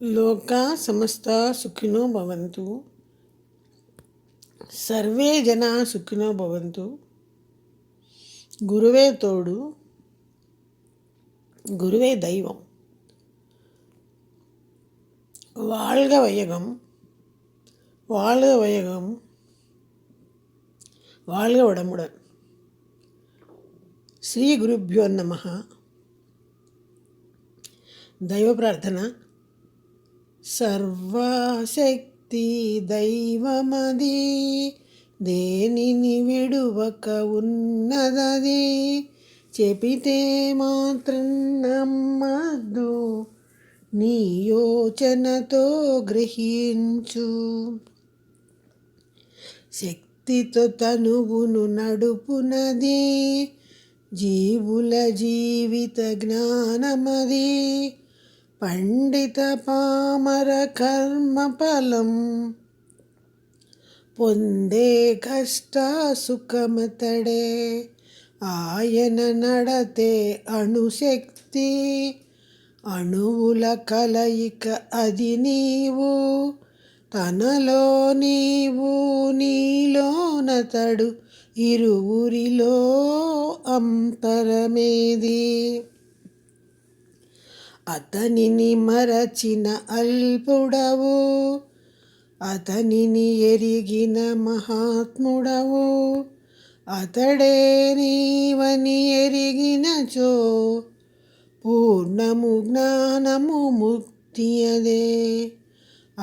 లోకా సమస్త సుఖినో భవంతు సర్వే జనా సుఖినో భవంతు గురువే తోడు గురువే దైవం வாழ்க வையகம் வாழ்க வையகம் வாழ்க வளமுடன் శ్రీ గురుభ్యో నమ దైవ ప్రార్థన సర్వశక్తి దైవమది దేనిని విడువక ఉన్నదది? చెపితే మాత్రం నమ్మద్దు నీ యోచనతో గ్రహించు. శక్తితో తనువును నడుపునది జీవుల జీవిత జ్ఞానమది. పండిత పామర కర్మ ఫలం. పొందే కష్ట సుఖమతడే ఆయన నడతే అణుశక్తి. అణువుల కలయిక అది నీవు. తనలో నీవు నీలోనతడు ఇరువురిలో అంతరమేది. అతనిని మరచిన అల్పుడవు. అతనిని ఎరిగిన మహాత్ముడవు. అతడే నీవని ఎరిగినచో. పూర్ణము జ్ఞానము ముక్తి అదే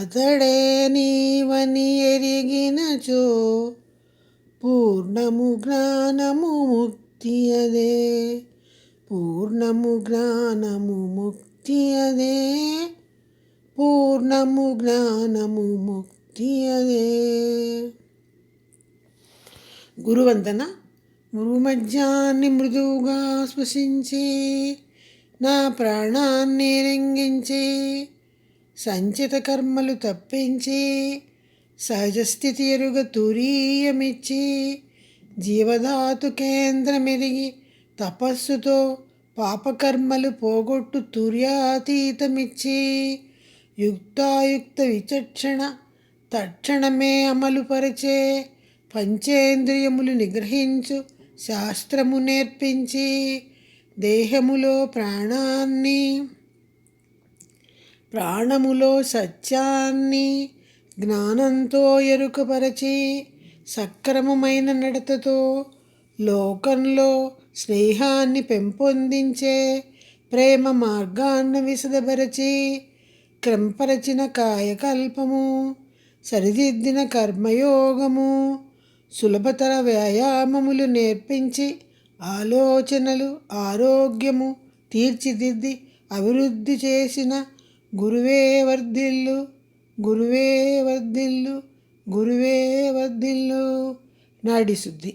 అతడే నీవని ఎరిగినచో. పూర్ణము జ్ఞానము ముక్తి అదే పూర్ణము జ్ఞానము ముక్తి అదే పూర్ణము జ్ఞానము ముక్తి అదే గురువందన మృమజ్జాన్ని మృదువుగా స్పృశించి నా ప్రాణాన్ని రంగించే సంచిత కర్మలు తప్పించి సహజస్థితి ఎరుగ తురీయమిచ్చి జీవధాతు కేంద్రమెరిగి తపస్సుతో పాపకర్మలు పోగొట్టు తుర్యాతీతమిచ్చి యుక్తాయుక్త విచక్షణ తక్షణమే అమలుపరిచే పంచేంద్రియములు నిగ్రహించు శాస్త్రము నేర్పించి దేహములో ప్రాణాన్ని ప్రాణములో సత్యాన్ని జ్ఞానంతో ఎరుకపరచి సక్రమమైన నడతతో లోకంలో స్నేహాన్ని పెంపొందించే ప్రేమ మార్గాన్ని విశదపరచి క్రంపరచిన కాయకల్పము సరిదిద్దిన కర్మయోగము సులభతర వ్యాయామములు నేర్పించి ఆలోచనలు ఆరోగ్యము తీర్చిదిద్ది అభివృద్ధి చేసిన గురువే వర్ధిల్లు గురువే వర్ధిల్లు గురువే వర్ధిల్లు. నాడి శుద్ధి.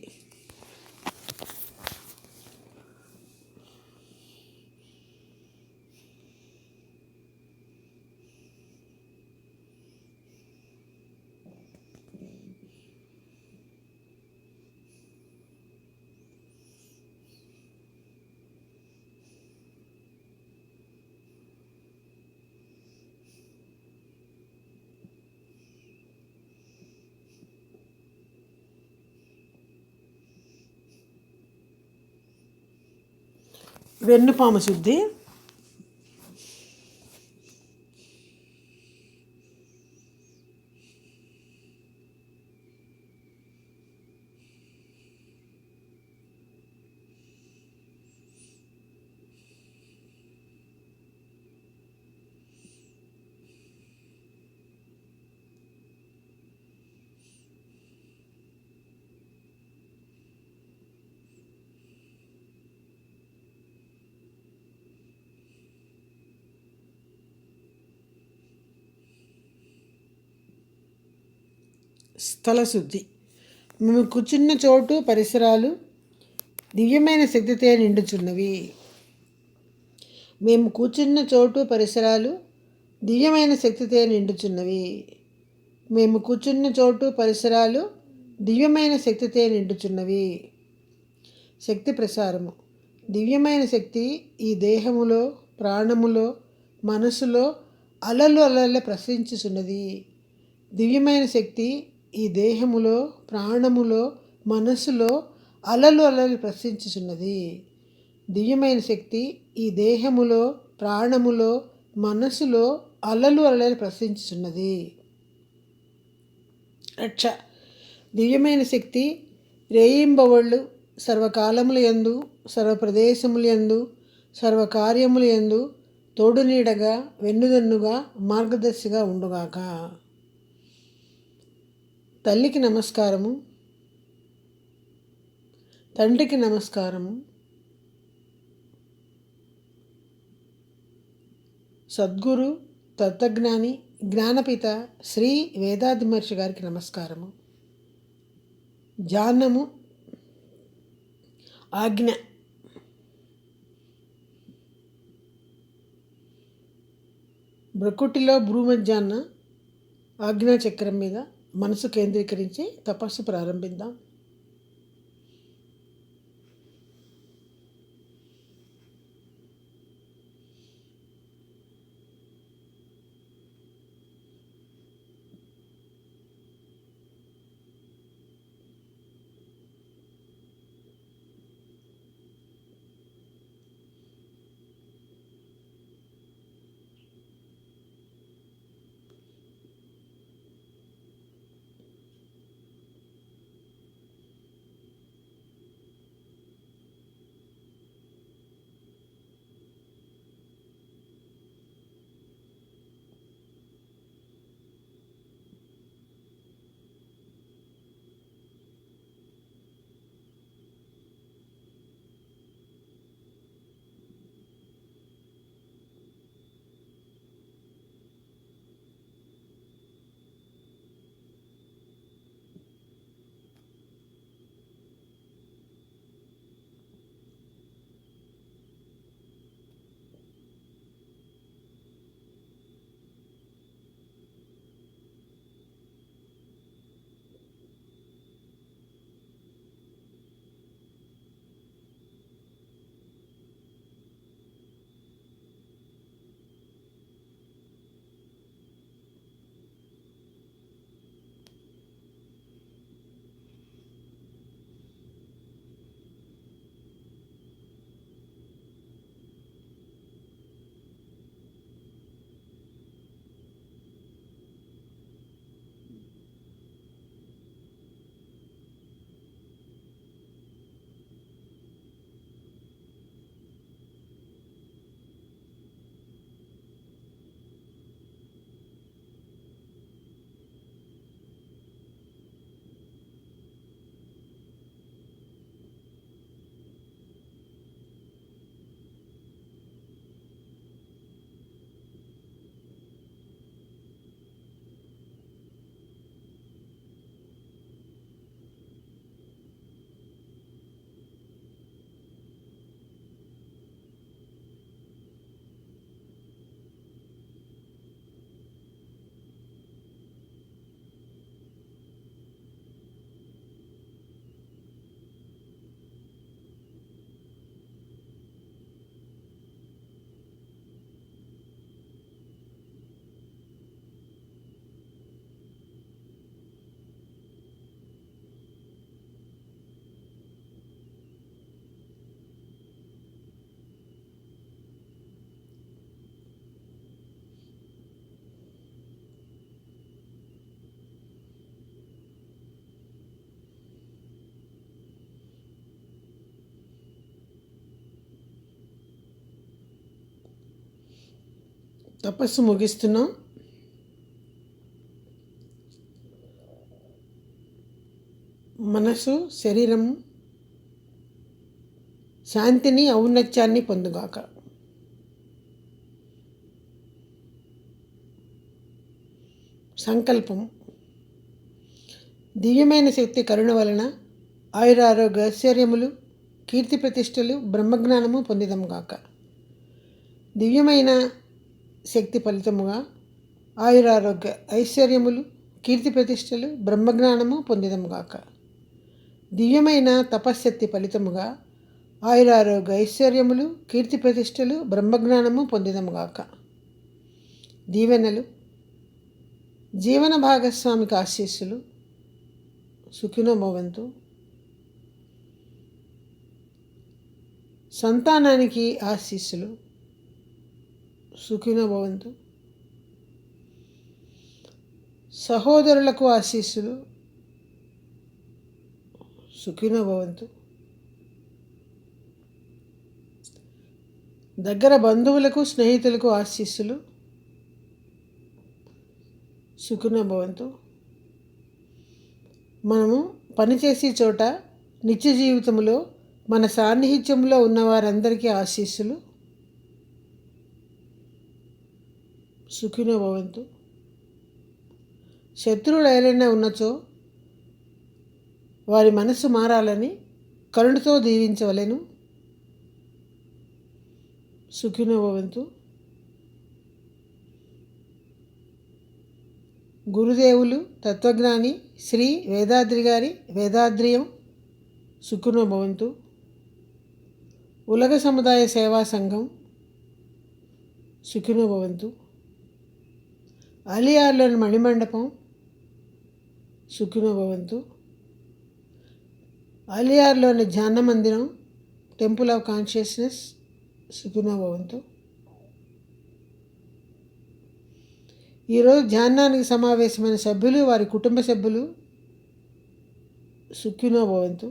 వెన్నుపాము శుద్ధి స్థలశుద్ధి మేము కూర్చున్న చోటు పరిసరాలు దివ్యమైన శక్తితో నిండుచున్నవి. మేము కూర్చున్న చోటు పరిసరాలు దివ్యమైన శక్తితో నిండుచున్నవి. మేము కూర్చున్న చోటు పరిసరాలు దివ్యమైన శక్తితో నిండుచున్నవి. శక్తి ప్రసారము. దివ్యమైన శక్తి ఈ దేహములో ప్రాణములో మనసులో అలలు అలలే ప్రసరించుచున్నది. దివ్యమైన శక్తి ఈ దేహములో ప్రాణములో మనస్సులో అలలు అలలు ప్రశ్నించుచున్నది. దివ్యమైన శక్తి ఈ దేహములో ప్రాణములో మనస్సులో అలలు అలలు ప్రశ్నించుచున్నది. రక్ష. దివ్యమైన శక్తి రేయింబవళ్ళు సర్వకాలముల యందు సర్వప్రదేశముల యందు సర్వకార్యముల యందు తోడు నీడగా వెన్నుదన్నుగా మార్గదర్శిగా ఉండుగాక. తల్లికి నమస్కారము తండ్రికి నమస్కారము సద్గురు తత్వజ్ఞాని జ్ఞానపిత శ్రీ వేదాది మహర్షి గారికి నమస్కారము. జానము ఆజ్ఞ. బ్రకుటిలో భూమధ్యాన్న ఆజ్ఞా చక్రం మీద మనసు కేంద్రీకరించి తపస్సు ప్రారంభిద్దాం. తపస్సు ముగిస్తున్నాం. మనసు శరీరం శాంతిని ఔన్నత్యాన్ని పొందుగాక. సంకల్పం. దివ్యమైన శక్తి కరుణ వలన ఆయురారోగ్య ఐశ్వర్యములు కీర్తి ప్రతిష్టలు బ్రహ్మజ్ఞానము పొందిదముగాక దివ్యమైన శక్తి ఫలితముగా ఆయురారోగ్య ఐశ్వర్యములు కీర్తి ప్రతిష్టలు బ్రహ్మజ్ఞానము పొందిదముగాక. దివ్యమైన తపశ్శక్తి ఫలితముగా ఆయురారోగ్య ఐశ్వర్యములు కీర్తి ప్రతిష్టలు బ్రహ్మజ్ఞానము పొందిదముగాక. దీవెనలు జీవన భాగస్వామికి ఆశీస్సులు సుఖినో భవంతు సంతానానికి ఆశీస్సులు సుఖిన భవంతు. సహోదరులకు ఆశీస్సులు. సుఖిన భవంతు. దగ్గర బంధువులకు స్నేహితులకు ఆశీస్సులు. సుఖిన భవంతు. మనము పనిచేసే చోట నిత్య జీవితంలో మన సాన్నిహిత్యంలో ఉన్న వారందరికీ ఆశీస్సులు. సుఖినో భవంతు. శత్రువులు ఎవరైనా ఉన్నచో వారి మనసు మారాలని కరుణతో దీవించవలెను. సుఖినో భవంతు. గురుదేవులు తత్వజ్ఞాని శ్రీ వేదాద్రి గారి వేదాద్రియం సుఖినో భవంతు. ఉలగ సముదాయ సేవా సంఘం సుఖినో భవంతు. అలియార్లోని మణిమండపం సుఖినో భవంతు అలియార్లోని ధ్యాన మందిరం టెంపుల్ ఆఫ్ కాన్షియస్నెస్ సుఖినో భవంతు ఈరోజు ధ్యానానికి సమావేశమైన సభ్యులు వారి కుటుంబ సభ్యులు సుఖినో భవంతు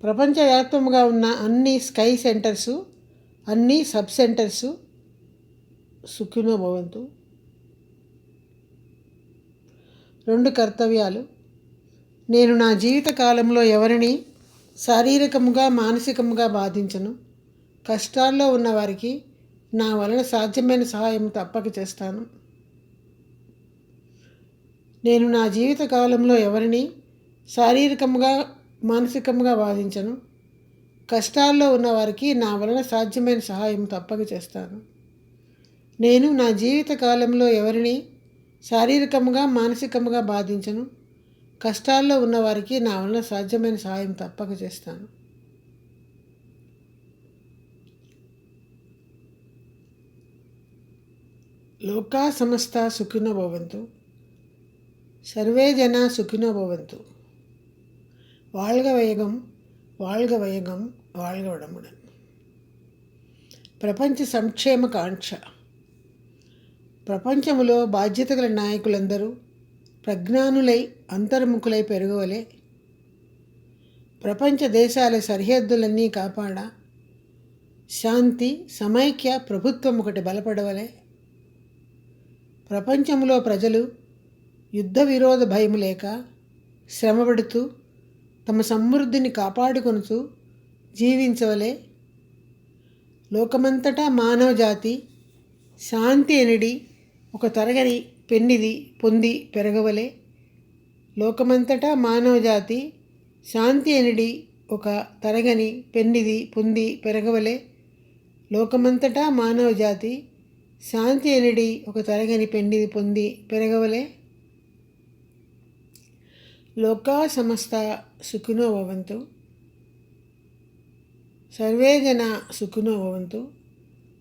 ప్రపంచవ్యాప్తంగా ఉన్న అన్ని స్కై సెంటర్సు అన్ని సబ్ సెంటర్సు సుఖినో భవంతు. రెండు కర్తవ్యాలు. నేను నా జీవిత కాలంలో ఎవరిని శారీరకముగా మానసికముగా బాధించను. కష్టాల్లో ఉన్న వారికి నా వలన సాధ్యమైన సహాయం తప్పక చేస్తాను. నేను నా జీవిత కాలంలో ఎవరిని శారీరకంగా మానసికంగా బాధించను. కష్టాల్లో ఉన్నవారికి నా వలన సాధ్యమైన సహాయం తప్పక చేస్తాను. నేను నా జీవిత కాలంలో ఎవరిని శారీరకంగా మానసికంగా బాధించను కష్టాల్లో ఉన్నవారికి నా వలన సాధ్యమైన సహాయం తప్పక చేస్తాను లోకా సమస్త సుఖినో భవంతు సర్వే జన సుఖినో భవంతు வாழ்க వైగం வாழ்க వైగం வாழ்க వడముడన్ ప్రపంచ సంక్షేమ కాంక్ష ప్రపంచములో బాధ్యత గల నాయకులందరూ ప్రజ్ఞానులై అంతర్ముఖులై పెరగవలే. ప్రపంచ దేశాల సరిహద్దులన్నీ కాపాడ శాంతి సమైక్య ప్రభుత్వం ఒకటి బలపడవలే. ప్రపంచంలో ప్రజలు యుద్ధ విరోధ భయం లేక శ్రమపడుతూ తమ సమృద్ధిని కాపాడుకొనుతూ జీవించవలే. లోకమంతటా మానవ జాతి శాంతి ఎనిడి ఒక తరగని పెన్నిది పొంది పెరగవలే లోకమంతటా మానవ జాతి శాంతి ఎనిడి ఒక తరగని పెన్నిది పొంది పెరగవలే లోకమంతటా మానవ జాతి శాంతి ఎనిడి ఒక తరగని పెండిది పొంది పెరగవలే లోకా సమస్త సుఖినో భవంతు సర్వే జన సుఖినో భవంతు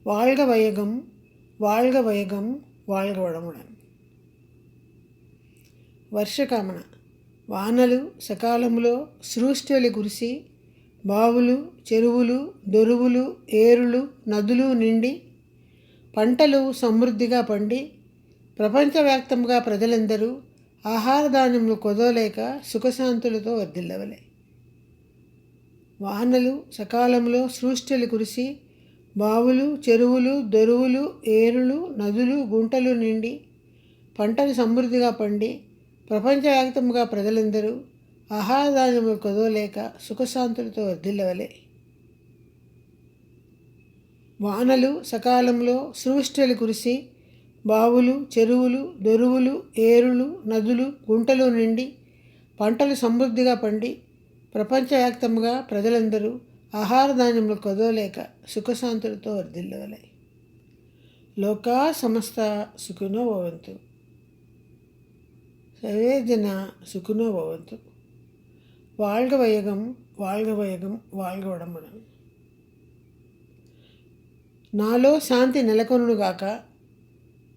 வாழ்க வையகம் வாழ்க வையகம் వాయుగోళమున వర్షకామన. వానలు సకాలంలో సృష్టిలు కురిసి బావులు చెరువులు దొరువులు ఏరులు నదులు నిండి పంటలు సమృద్ధిగా పండి ప్రపంచవ్యాప్తంగా ప్రజలందరూ ఆహార ధాన్యములు కొదవలేక సుఖశాంతులతో వర్ధిల్లవలే. వానలు సకాలంలో సృష్టిలు కురిసి బావులు చెరువులు దొరువులు ఏరులు నదులు గుంటలు నిండి పంటలు సమృద్ధిగా పండి ప్రపంచవ్యాప్తంగా ప్రజలందరూ ఆహారధాన్యములు కొదవలేక సుఖశాంతులతో వర్ధిల్లవలే. వానలు సకాలంలో సృష్టిలు కురిసి బావులు చెరువులు దొరువులు ఏరులు నదులు గుంటలు నిండి పంటలు సమృద్ధిగా పండి ప్రపంచవ్యాప్తంగా ప్రజలందరూ ఆహార ధాన్యములు కొదవలేక సుఖశాంతులతో వర్ధిల్లవలే లోకా సమస్త సుఖినో భవంతు సర్వే జన సుఖినో భవంతు வாழ்க வையகம் வாழ்க வையகம் வாழ்க வடமுடன் నాలో శాంతి నెలకొనుగాక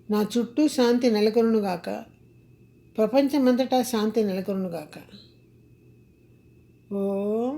నా చుట్టూ శాంతి నెలకొనుగాక ప్రపంచమంతటా శాంతి నెలకొనుగాక ఓం